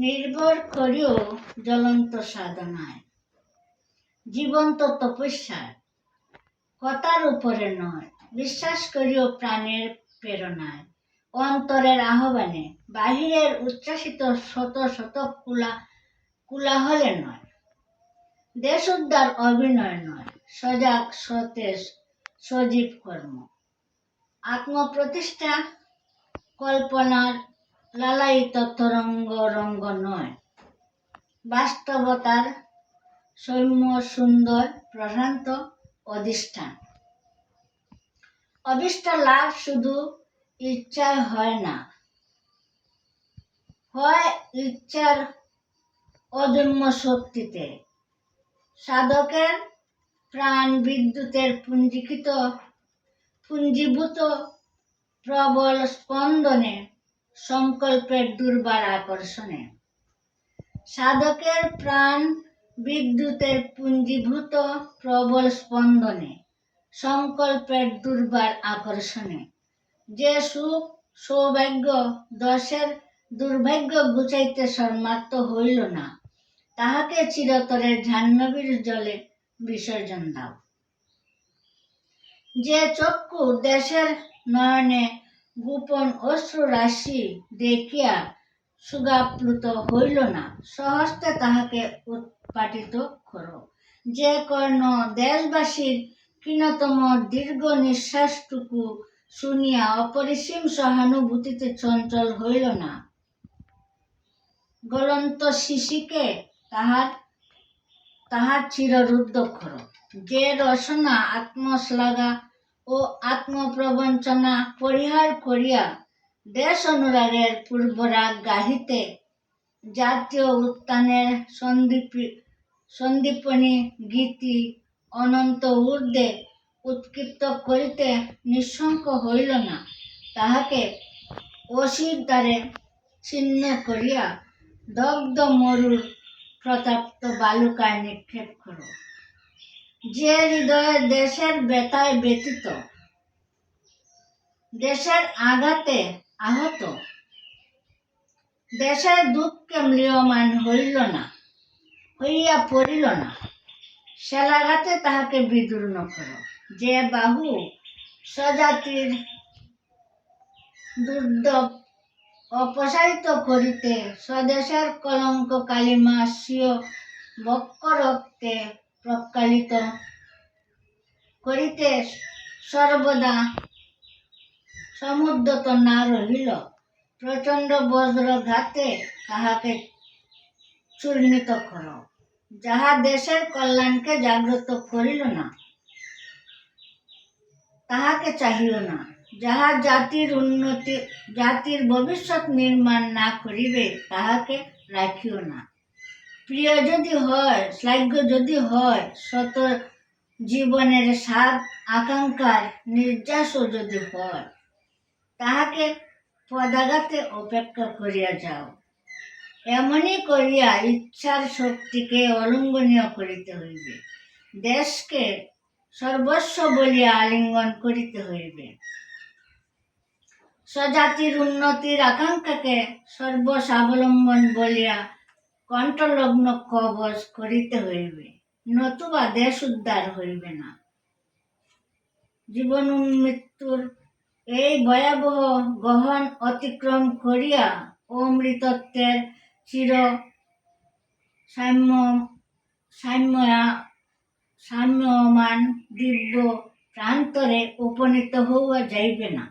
নির্ভর করিও জ্বলন্ত সাধনায়। জীবন্ত তপস্যায়, কথার উপরে নয়, বিশ্বাস করিও প্রাণের প্রেরণায়। অন্তরের আহ্বানে, বাহিরের উচ্ছ্বাসিত শত শত কুলা, কুলাহলে নয়। দেশ উদ্ধার অভিনয় নয়, সজাগ, সতেজ, সজীব কর্ম। আত্মপ্রতিষ্ঠা, কল্পনার লালায়িত তরঙ্গ রঙ্গ নয়। বাস্তবতার সৌম্য, সুন্দর, প্রশান্ত অধিষ্ঠান। অবিষ্ট লাভ শুধু ইচ্ছায় হয় না। হয় ইচ্ছার অদম্য শক্তিতে। সাধকের প্রাণ বিদ্যুতের পুঞ্জীকৃত, পুঞ্জীভূত প্রবল স্পন্দনে সংকল্পের দুর্বার আকর্ষণে। সাধকের প্রাণ বিদ্যুতের পুঞ্জীভূত প্রবল স্পন্দনে, সংকল্পের দুর্বার আকর্ষণে। যে সুখ, সৌভাগ্য, দশের দুর্ভাগ্য গুছাইতে সন্মার্থ হইল না, তাহাকে চিরতরে জাহ্নবীর জলে বিসর্জন দাও। যে চক্ষু দেশের নয়নে গোপন অশ্রু রাশি দেখিয়া সুগাপ্লুত হইল না। সহস্তে তাহাকে উৎপাটিত করো। যে কর্ণ দেশবাসীর ক্ষীণতম দীর্ঘ নিঃশ্বাসটুকু শুনিয়া অপরিসীম সহানুভূতিতে চঞ্চল হইল না। গলন্ত শিশিকে তাহার তাহার চিররুদ্ধ কর। যে রসনা আত্মশ্লাঘা ও আত্মপ্রবঞ্চনা পরিহার করিয়া দেশ অনুরাগের পূর্বরাগ গাহিতে জাতীয় উত্থানের সন্দীপী সন্দীপনী গীতি অনন্ত ঊর্ধ্বে উৎক্ষিপ্ত করিতে নিঃশঙ্ক হইল না। তাহাকে অসির দ্বারে ছিন্ন করিয়া দগ্ধ মরুর প্রতাপ্ত বালুকায় নিক্ষেপ করো। যে হৃদয়ে দেশের বেতায় ব্যতীত, দেশের আঘাতে আহত, দেশের দুঃখকে ম্রিয়মান হইল না, হইয়া পড়িল না সেলাঘাতে তাহাকে বিদূর্ণ করো। যে বাহু স্বজাতির দুর্দব অপসারিত করিতে স্বদেশের কলঙ্ক কালিমা স্বীয় বক্ষ রক্তে প্রকালিত করিতে সর্বদা সমুদ্রত না রহিল, প্রচণ্ড বজ্রঘাতে তাহাকে চূর্ণিত কর। যাহা দেশের কল্যাণকে জাগ্রত করিল না, তাহাকে চাহিল না। যাহা জাতির উন্নতি, জাতির ভবিষ্যৎ নির্মাণ না করিবে, তাহাকে রাখিও না। প্রিয় যদি হয় শ্লাঘ্য যদি হয়, শত জীবনের স্বাদ আকাঙ্ক্ষার নির্যাসও যদি হয়, তাহাকে পদাঘাতে অপেক্ষা করিয়া যাও। এমনই করিয়া ইচ্ছার শক্তিকে অলঙ্ঘনীয় করিতে হইবে। দেশকে সর্বস্ব বলিয়া আলিঙ্গন করিতে হইবে। স্বজাতির উন্নতির আকাঙ্ক্ষাকে সর্বস্বাবলম্বন বলিয়া কণ্ঠলগ্ন কবচ করিতে হইবে, নতুবা দেশ উদ্ধার হইবে না। জীবন মৃত্যুর এই ভয়াবহ গহন অতিক্রম করিয়া অমৃতত্বের চির সাম্য সাম্যা সাম্যমান দিব্য প্রান্তরে উপনীত হওয়া যাইবে না।